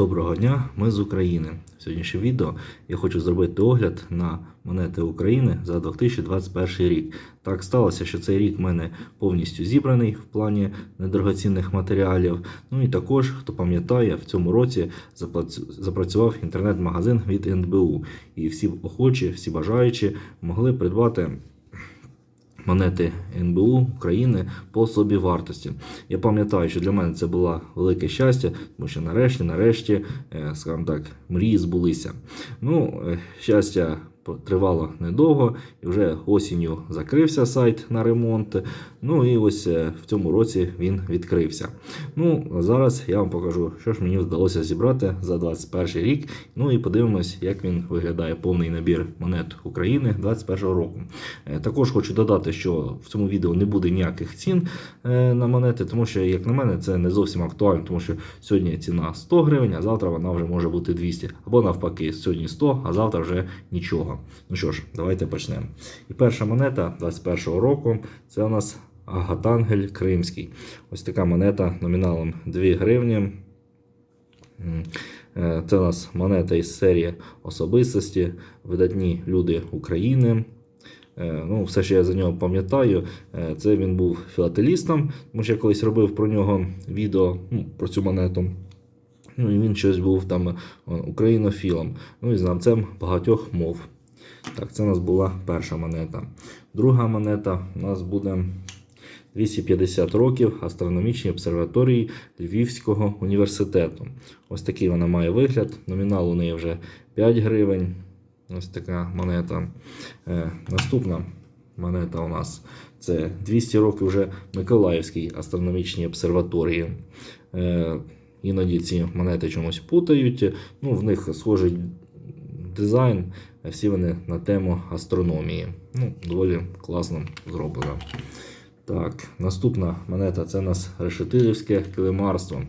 Доброго дня, ми з України. В сьогоднішнє відео я хочу зробити огляд на монети України за 2021 рік. Так сталося, що цей рік в мене повністю зібраний в плані недорогоцінних матеріалів. Ну і також, хто пам'ятає, в цьому році запрацював інтернет-магазин від НБУ. І всі охочі, всі бажаючі могли придбати монети НБУ України по собі вартості. Я пам'ятаю, що для мене це було велике щастя, тому що нарешті, нарешті, е, скажімо так, мрії збулися. Ну, е, щастя тривало недовго, і вже осінню закрився сайт на ремонт. Ну і ось е, в цьому році він відкрився. Ну, а зараз я вам покажу, що ж мені вдалося зібрати за 21 рік. Ну і подивимось, як він виглядає повний набір монет України 2021 року. Е, Також хочу додати, що в цьому відео не буде ніяких цін е, на монети, тому що, як на мене, це не зовсім актуально, тому що сьогодні ціна 100 гривень, а завтра вона вже може бути 200. Або навпаки, сьогодні 100, а завтра вже нічого. Ну що ж, давайте почнемо. І перша монета 21 року це у нас Агатангель Кримський. Ось така монета номіналом 2 гривні. Е, Це у нас монета із серії особистості, видатні люди України. Е, Ну, все, що я за нього пам'ятаю, е, це він був філателістом, тому що я колись робив про нього відео ну, про цю монету. Ну, і він щось був там українофілом, ну і знавцем багатьох мов. Так, це у нас була перша монета. Друга монета у нас буде 250 років астрономічній обсерваторії Львівського університету. Ось такий вона має вигляд. Номінал у неї вже 5 гривень. Ось така монета. Е, наступна монета у нас це 200 років вже Миколаївській астрономічній обсерваторії. Е, іноді ці монети чомусь путають. Ну, в них схожий дизайн. Всі вони на тему астрономії. Ну, доволі класно зроблено. Так, наступна монета це у нас решетилівське килимарство.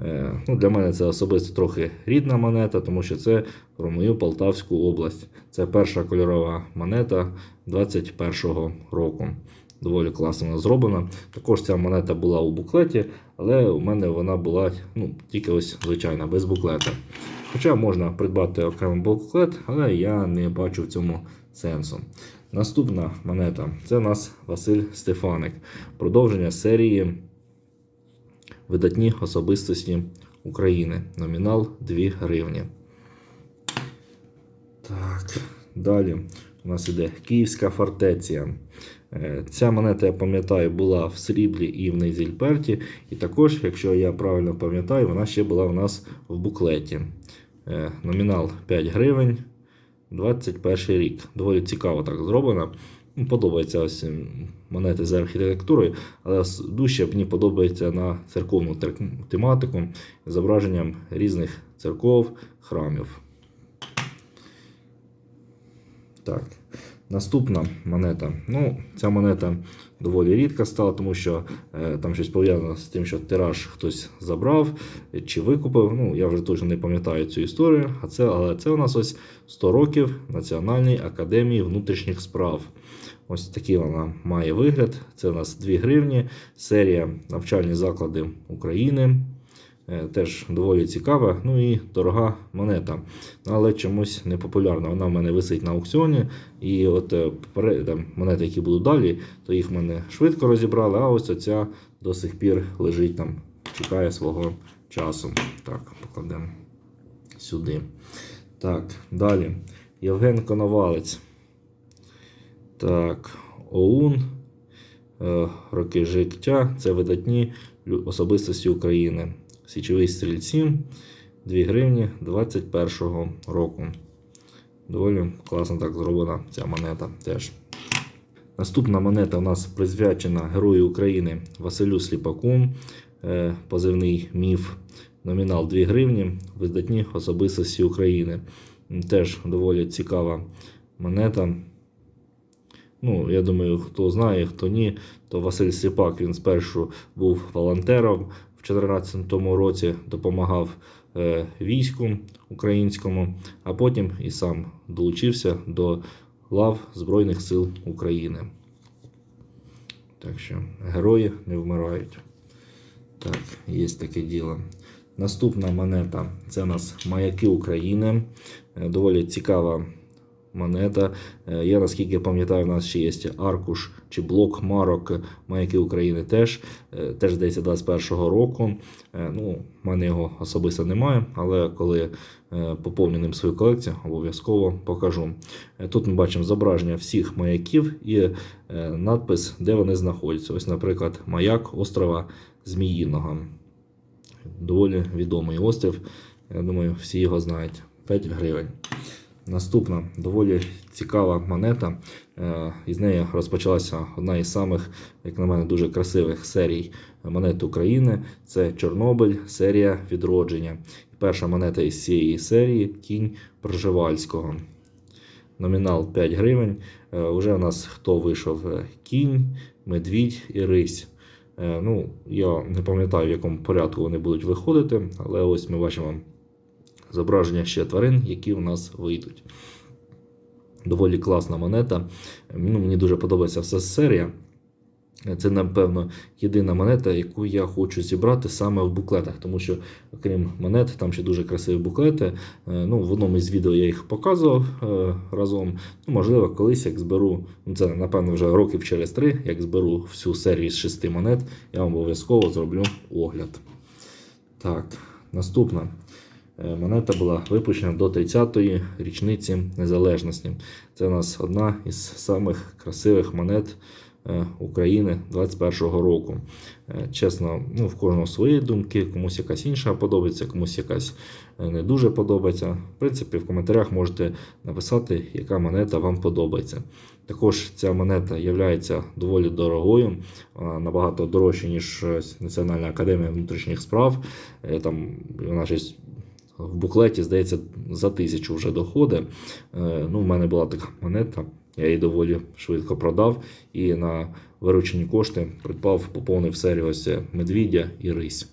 Е, ну, для мене це особисто трохи рідна монета, тому що це про мою Полтавську область. Це перша кольорова монета 21-го року. Доволі класно зроблена. Також ця монета була у буклеті, але у мене вона була ну, тільки ось звичайна, без буклета. Хоча можна придбати окремий буклет, але я не бачу в цьому сенсу. Наступна монета це у нас Василь Стефаник. Продовження серії Видатні особистості України. Номінал 2 гривні. Так, далі у нас іде Київська фортеця. Е, Ця монета, я пам'ятаю, була в сріблі і в Нейзільперті. І також, якщо я правильно пам'ятаю, вона ще була у нас в буклеті. Е, Номінал 5 гривень. 21 рік. Доволі цікаво так зроблено. Подобається ось монети з архітектурою, але дужче мені подобається на церковну тематику з зображенням різних церков, храмів. Так. Наступна монета. Ну, ця монета доволі рідка стала, тому що е, там щось пов'язано з тим, що тираж хтось забрав чи викупив. Ну, я вже точно не пам'ятаю цю історію. А це, але це у нас ось 100 років Національної академії внутрішніх справ. Ось такий вона має вигляд. Це у нас 2 гривні, серія навчальні заклади України. Е, Теж доволі цікава, ну і дорога монета. Але чомусь не популярна. Вона в мене висить на аукціоні. І от е, там, монети, які будуть далі, то їх в мене швидко розібрали, а ось оця до сих пір лежить там, чекає свого часу. Так, покладемо сюди. Так, далі. Євген Коновалець. Так, ОУН. Е, Роки життя. Це видатні особистості України. Січовий стрільці 2 гривні 21 року. Доволі класно так зроблена ця монета теж. Наступна монета у нас присвячена Герою України Василю Сліпаку. Е, Позивний міф. Номінал 2 гривні. Видатні особистості України. Теж доволі цікава монета. Ну, я думаю, хто знає, хто ні, то Василь Сліпак він спершу був волонтером 2014 році, допомагав е, війську українському, а потім і сам долучився до лав Збройних сил України. Так що герої не вмирають. Так, є таке діло. Наступна монета це у нас маяки України. Е, Доволі цікава монета. Е, Я наскільки пам'ятаю, у нас ще є аркуш чи блок марок маяки України теж. Е, Теж здається 21-го року. Е, Ну, в мене його особисто немає, але коли поповню ним свою колекцію, обов'язково покажу. Тут ми бачимо зображення всіх маяків і надпис, де вони знаходяться. Ось, наприклад, маяк острова Зміїного. Доволі відомий острів. Я думаю, всі його знають. 5 гривень. Наступна доволі цікава монета. Е, Із неї розпочалася одна із самих, як на мене, дуже красивих серій монет України. Це Чорнобиль, серія відродження. Перша монета із цієї серії кінь Пржевальського. Номінал 5 гривень. Е, Уже у нас хто вийшов Е, кінь, медвідь і рись. Ну, я не пам'ятаю, в якому порядку вони будуть виходити, але ось ми бачимо зображення ще тварин, які у нас вийдуть. Доволі класна монета. Ну, мені дуже подобається вся серія. Це, напевно, єдина монета, яку я хочу зібрати саме в буклетах, тому що, окрім монет, там ще дуже красиві буклети. Е, Ну, в одному із відео я їх показував е, разом. Ну, можливо, колись як зберу, ну це напевно вже років через три, як зберу всю серію з шести монет, я вам обов'язково зроблю огляд. Так, наступна. Е, Монета була випущена до 30-ї річниці незалежності. Це у нас одна із самих красивих монет е, України 21-го року. Е, Чесно, ну, в кожного свої думки, комусь якась інша подобається, комусь якась не дуже подобається. В принципі, в коментарях можете написати, яка монета вам подобається. Також ця монета є доволі дорогою, вона набагато дорожча, ніж Національна академія внутрішніх справ. Там вона щось в буклеті, здається, за тисячу вже доходить. Е, Ну, в мене була така монета, я її доволі швидко продав і на виручені кошти придбав, поповнив серію ось медвідя і рись.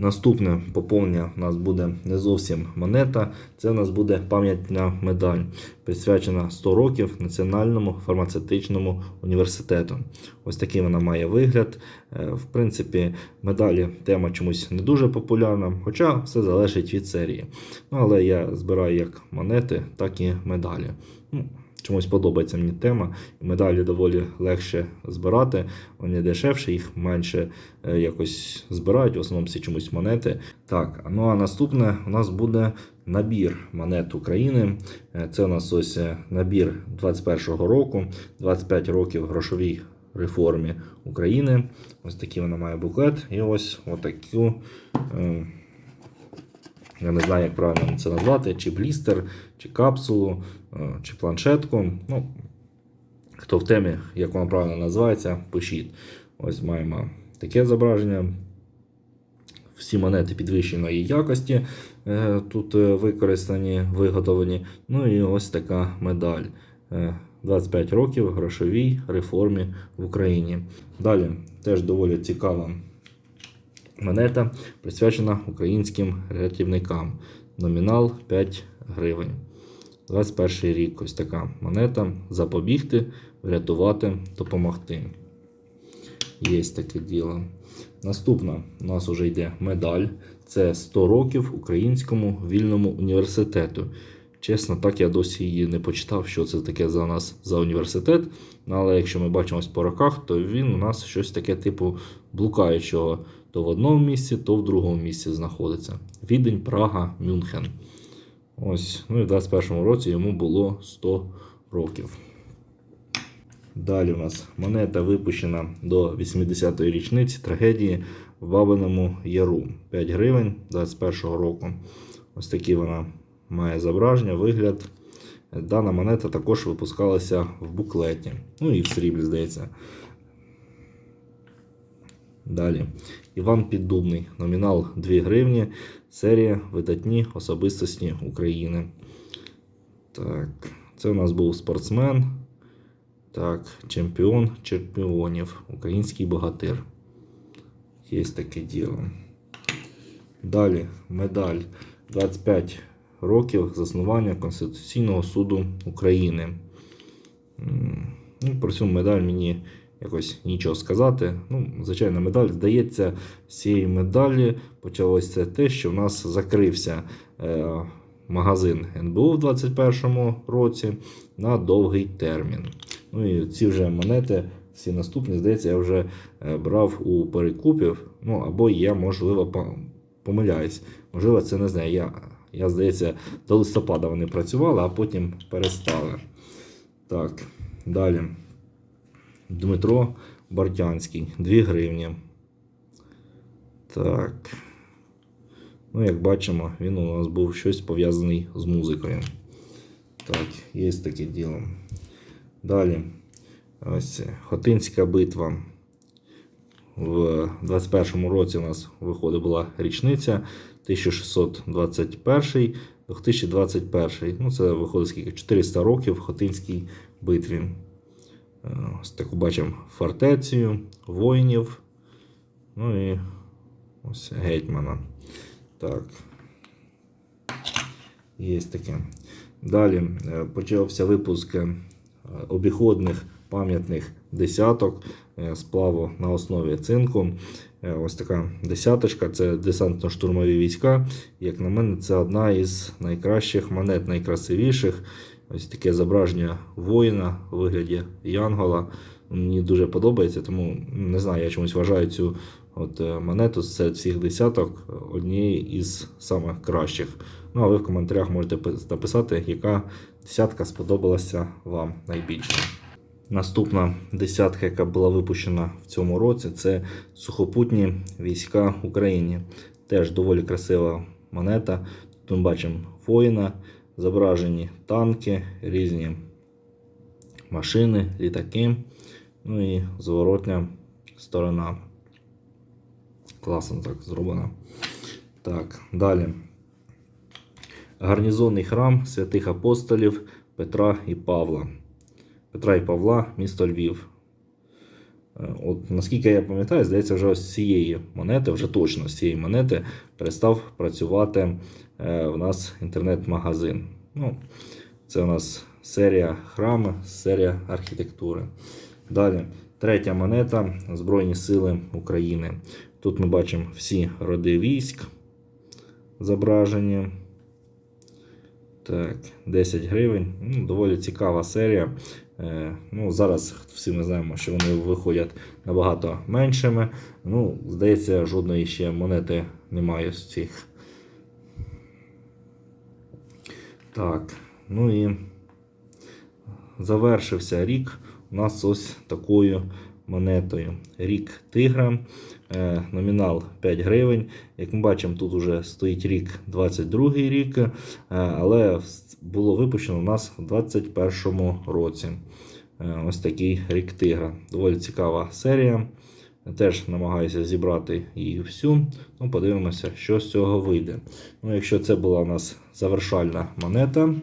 Наступне поповнення у нас буде не зовсім монета, це у нас буде пам'ятна медаль, присвячена 100 років Національному фармацевтичному університету. Ось такий вона має вигляд. Е, В принципі, медалі тема чомусь не дуже популярна, хоча все залежить від серії. Ну, але я збираю як монети, так і медалі. Чомусь подобається мені тема. Медалі доволі легше збирати, вони дешевше, їх менше е, якось збирають, в основному всі чомусь монети. Так, ну а наступне у нас буде набір монет України. Е, Це у нас ось е, набір 21-го року, 25 років грошовій реформі України. Ось такий вона має буклет. І ось отаку. Я не знаю, як правильно це назвати, чи блістер, чи капсулу, е, чи планшетку. Ну, хто в темі, як воно правильно називається, пишіть. Ось маємо таке зображення. Всі монети підвищеної якості е, тут е, використані, виготовлені. Ну і ось така медаль. Е, 25 років грошовій реформі в Україні. Далі теж доволі цікава монета, присвячена українським рятівникам. Номінал 5 гривень. 21 рік ось така монета. Запобігти, врятувати, допомогти. Є таке діло. Наступна у нас вже йде медаль. Це 100 років Українському вільному університету. Чесно, так я досі її не почитав, що це таке за нас за університет. Ну, Але якщо ми бачимось по роках, то він у нас щось таке типу блукаючого. То в одному місці, то в другому місці знаходиться. Відень, Прага, Мюнхен. Ось, ну і в 21-му році йому було 100 років. Далі у нас монета випущена до 80-ї річниці трагедії в Бабиному Яру. 5 гривень 21-го року. Ось такі вона має зображення, вигляд. Дана монета також випускалася в буклеті. Ну і в сріблі, здається. Далі. Іван Піддубний. Номінал 2 гривні. Серія Видатні особистості України. Так, це у нас був спортсмен. Так, чемпіон чемпіонів. Український богатир. Є таке діло. Далі медаль 25 років заснування Конституційного суду України. Ну, про цю медаль мені якось нічого сказати. Ну, звичайно, медаль здається, з цієї медалі почалося те, що в нас закрився е, магазин НБУ в 2021 році на довгий термін. Ну і ці вже монети, всі наступні, здається, я вже е, брав у перекупів. Ну або я, можливо, по- помиляюсь. Можливо, це не знаю. Я, я здається, до листопада вони працювали, а потім перестали. Так, далі. Дмитро Бартянський, 2 гривні. Так. Ну, як бачимо, він у нас був щось пов'язаний з музикою. Так, є таке діло. Далі. Ось Хотинська битва. В 21 році у нас виходить була річниця 1621 2021. Ну, це виходить скільки? 400 років в Хотинській битві. Е, Ось таку бачимо фортецію, воїнів. Ну і ось гетьмана. Так. Є таке. Далі е, почався випуск е, обіходних пам'ятних десяток е, сплаву на основі цинку. Е, Ось така десяточка це десантно-штурмові війська. Як на мене, це одна із найкращих монет, найкрасивіших. Ось таке зображення воїна у вигляді Янгола. Мені дуже подобається, тому не знаю, я чомусь вважаю цю от е, монету серед всіх десяток однією із самих кращих. Ну а ви в коментарях можете написати, яка десятка сподобалася вам найбільше. Наступна десятка, яка була випущена в цьому році, це сухопутні війська України. Теж доволі красива монета. Тут ми бачимо воїна, зображені танки, різні машини, літаки. Ну і зворотня сторона. Класно так зроблено. Так, далі. Гарнізонний храм святих апостолів Петра і Павла. Петра і Павла, місто Львів. Е, От, наскільки я пам'ятаю, здається, вже з цієї монети, вже точно з цієї монети перестав працювати е, в нас інтернет-магазин. Ну, це у нас серія храми, серія архітектури. Далі, третя монета Збройні Сили України. Тут ми бачимо всі роди військ зображені. Так, 10 гривень. Ну, доволі цікава серія. Е, ну, зараз всі ми знаємо, що вони виходять набагато меншими. Ну, здається, жодної ще монети немає з цих. Так, ну і завершився рік у нас ось такою монетою. Рік тигра, е, номінал 5 гривень. Як ми бачимо, тут уже стоїть рік 22 рік, е, але було випущено у нас у 21 році. Е, Ось такий рік тигра. Доволі цікава серія. Теж намагаюся зібрати її всю. Ну, подивимося, що з цього вийде. Ну, якщо це була у нас завершальна монета,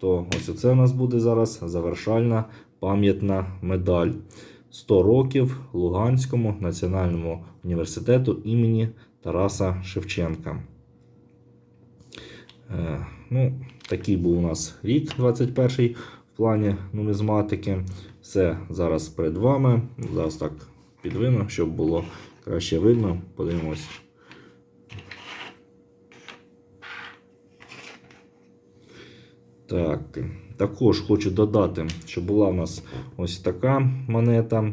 то ось це у нас буде зараз завершальна пам'ятна медаль. 100 років Луганському національному університету імені Тараса Шевченка. Е, ну, такий був у нас рік 21-й в плані нумізматики. Все зараз перед вами. Зараз так підвину, щоб було краще видно. Подивимось. Так, також хочу додати, що була в нас ось така монета.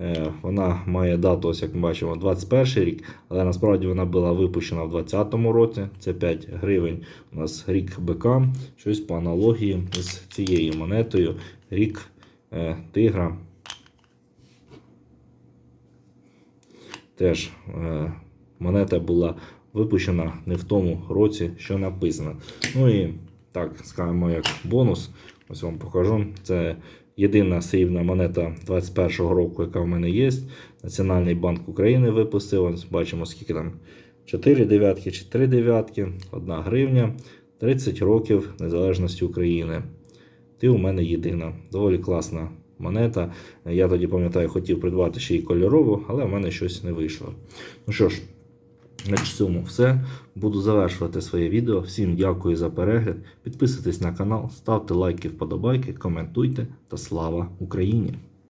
Е, Вона має дату, ось як ми бачимо, 21 рік, але насправді вона була випущена в 2020 році. Це 5 гривень. У нас рік БК. Щось по аналогії з цією монетою. Рік е, тигра. Теж е, монета була випущена не в тому році, що написано. Ну і так, скажемо, як бонус. Ось вам покажу. Це єдина срібна монета 21-го року, яка в мене є. Національний банк України випустив. Ось бачимо, скільки там 4 дев'ятки чи 3 дев'ятки, 1 гривня, 30 років незалежності України. Ти у мене єдина. Доволі класна монета. Я тоді пам'ятаю, хотів придбати ще й кольорову, але в мене щось не вийшло. Ну що ж, на цьому все. Буду завершувати своє відео. Всім дякую за перегляд. Підписуйтесь на канал, ставте лайки, вподобайки, коментуйте та слава Україні!